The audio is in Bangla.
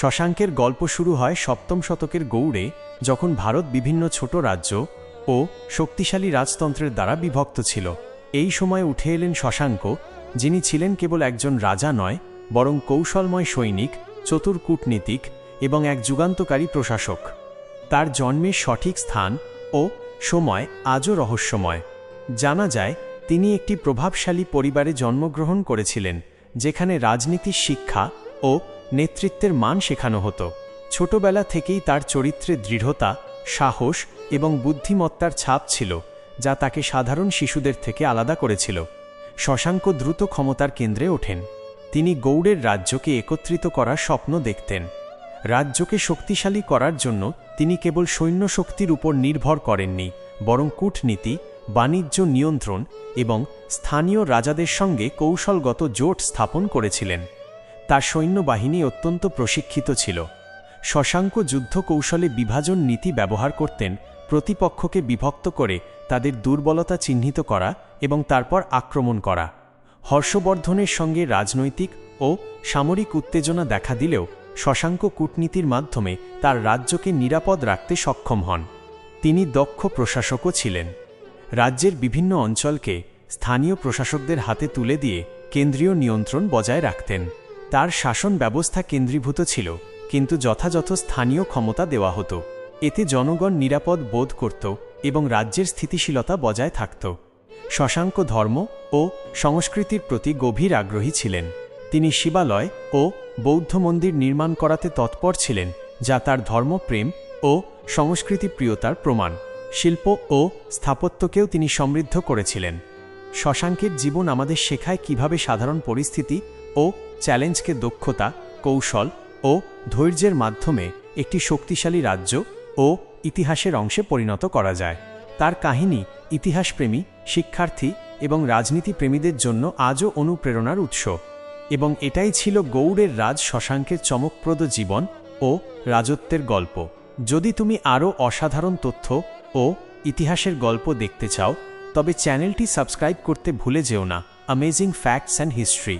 শশাঙ্কের গল্প শুরু হয় সপ্তম শতকের গৌড়ে, যখন ভারত বিভিন্ন ছোট রাজ্য ও শক্তিশালী রাজতন্ত্রের দ্বারা বিভক্ত ছিল। এই সময় উঠে এলেন শশাঙ্ক, যিনি ছিলেন কেবল একজন রাজা নয়, বরং কৌশলময় সৈনিক, চতুর কূটনীতিক এবং এক যুগান্তকারী প্রশাসক। তার জন্মের সঠিক স্থান ও সময় আজও রহস্যময়। জানা যায়, তিনি একটি প্রভাবশালী পরিবারে জন্মগ্রহণ করেছিলেন, যেখানে রাজনীতির শিক্ষা ও নেতৃত্বের মান শেখানো হতো। ছোটবেলা থেকেই তার চরিত্রে দৃঢ়তা, সাহস এবং বুদ্ধিমত্তার ছাপ ছিল, যা তাকে সাধারণ শিশুদের থেকে আলাদা করেছিল। শশাঙ্ক দ্রুত ক্ষমতার কেন্দ্রে ওঠেন। তিনি গৌড়ের রাজ্যকে একত্রিত করার স্বপ্ন দেখতেন। রাজ্যকে শক্তিশালী করার জন্য তিনি কেবল সৈন্য শক্তির উপর নির্ভর করেননি, বরং কূটনীতি, বাণিজ্য নিয়ন্ত্রণ এবং স্থানীয় রাজাদের সঙ্গে কৌশলগত জোট স্থাপন করেছিলেন। তার সৈন্যবাহিনী অত্যন্ত প্রশিক্ষিত ছিল। শশাঙ্ক যুদ্ধ কৌশলে বিভাজন নীতি ব্যবহার করতেন, প্রতিপক্ষকে বিভক্ত করে তাদের দুর্বলতা চিহ্নিত করা এবং তারপর আক্রমণ করা। হর্ষবর্ধনের সঙ্গে রাজনৈতিক ও সামরিক উত্তেজনা দেখা দিলেও শশাঙ্ক কূটনীতির মাধ্যমে তার রাজ্যকে নিরাপদ রাখতে সক্ষম হন। তিনি দক্ষ প্রশাসকও ছিলেন। রাজ্যের বিভিন্ন অঞ্চলকে স্থানীয় প্রশাসকদের হাতে তুলে দিয়ে কেন্দ্রীয় নিয়ন্ত্রণ বজায় রাখতেন। তার শাসন ব্যবস্থা কেন্দ্রীভূত ছিল, কিন্তু যথাযথ স্থানীয় ক্ষমতা দেওয়া হতো। এতে জনগণ নিরাপদ বোধ করত এবং রাজ্যের স্থিতিশীলতা বজায় থাকত। শশাঙ্ক ধর্ম ও সংস্কৃতির প্রতি গভীর আগ্রহী ছিলেন। তিনি শিবালয় ও বৌদ্ধ মন্দির নির্মাণ করাতে তৎপর ছিলেন, যা তার ধর্মপ্রেম ও সংস্কৃতি প্রিয়তার প্রমাণ। শিল্প ও স্থাপত্যকেও তিনি সমৃদ্ধ করেছিলেন। শশাঙ্কের জীবন আমাদের শেখায় কীভাবে সাধারণ পরিস্থিতি ও চ্যালেঞ্জকে দক্ষতা, কৌশল ও ধৈর্যের মাধ্যমে একটি শক্তিশালী রাজ্য ও ইতিহাসের অংশে পরিণত করা যায়। তার কাহিনী ইতিহাসপ্রেমী, শিক্ষার্থী এবং রাজনীতিপ্রেমীদের জন্য আজও অনুপ্রেরণার উৎস এবং এটাই ছিল গৌড়ের রাজ শশাঙ্কের চমকপ্রদ জীবন ও রাজত্বের গল্প। যদি তুমি আরও অসাধারণ তথ্য ও ইতিহাসের গল্প দেখতে চাও, তবে চ্যানেলটি সাবস্ক্রাইব করতে ভুলে যেও না। Amazing facts and history